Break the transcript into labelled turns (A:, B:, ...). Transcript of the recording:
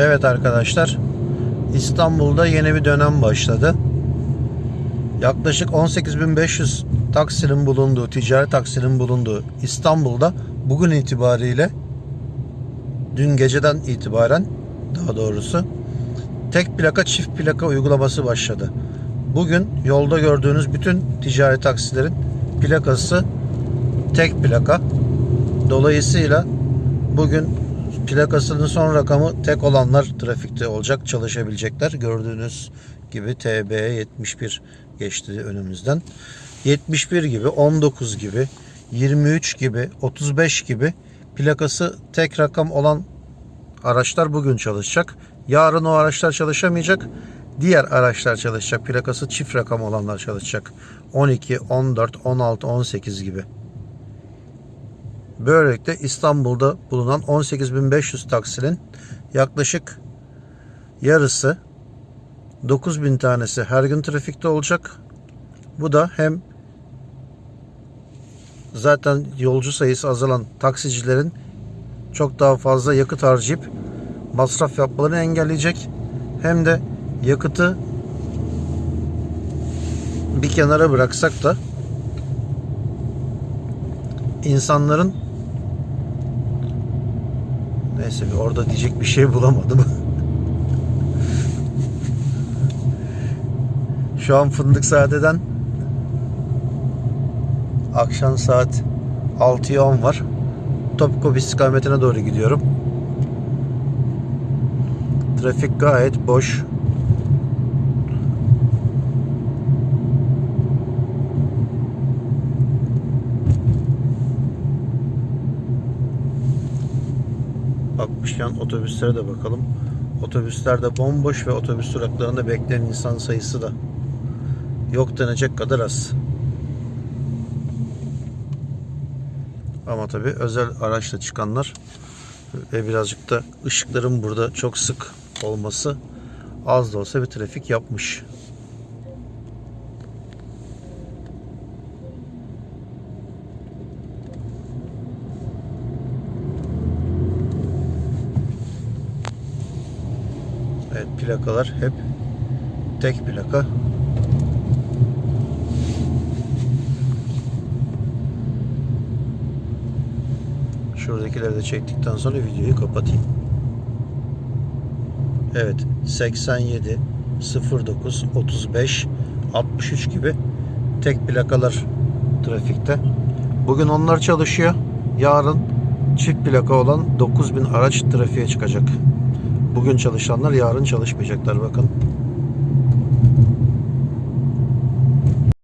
A: Evet arkadaşlar. İstanbul'da yeni bir dönem başladı. Yaklaşık 18.500 taksinin bulunduğu, ticari taksinin bulunduğu İstanbul'da bugün itibariyle dün geceden itibaren daha doğrusu tek plaka çift plaka uygulaması başladı. Bugün yolda gördüğünüz bütün ticari taksilerin plakası tek plaka. Dolayısıyla bugün plakasının son rakamı tek olanlar trafikte olacak, çalışabilecekler. Gördüğünüz gibi TB 71 geçti önümüzden. 71 gibi, 19 gibi, 23 gibi, 35 gibi plakası tek rakam olan araçlar bugün çalışacak. Yarın o araçlar çalışamayacak. Diğer araçlar çalışacak. Plakası çift rakam olanlar çalışacak. 12, 14, 16, 18 gibi. Böylelikle İstanbul'da bulunan 18.500 taksinin yaklaşık yarısı 9000 tanesi her gün trafikte olacak. Bu da hem zaten yolcu sayısı azalan taksicilerin çok daha fazla yakıt harcayıp masraf yapmalarını engelleyecek. Hem de yakıtı bir kenara bıraksak da insanların neyse orada diyecek bir şey bulamadım. Şu an Fındıkzade'den akşam saat 6'ya 10 var. Topkapı istikametine doğru gidiyorum. Trafik gayet boş. Bakmışken otobüslere de bakalım. Otobüsler de bomboş ve otobüs duraklarında bekleyen insan sayısı da yok denecek kadar az. Ama tabi özel araçla çıkanlar ve birazcık da ışıkların burada çok sık olması az da olsa bir trafik yapmış. Evet plakalar hep tek plaka. Şuradakileri de çektikten sonra videoyu kapatayım. Evet 87 09 35 63 gibi tek plakalar trafikte. Bugün onlar çalışıyor. Yarın çift plaka olan 9000 araç trafiğe çıkacak. Bugün çalışanlar yarın çalışmayacaklar bakın.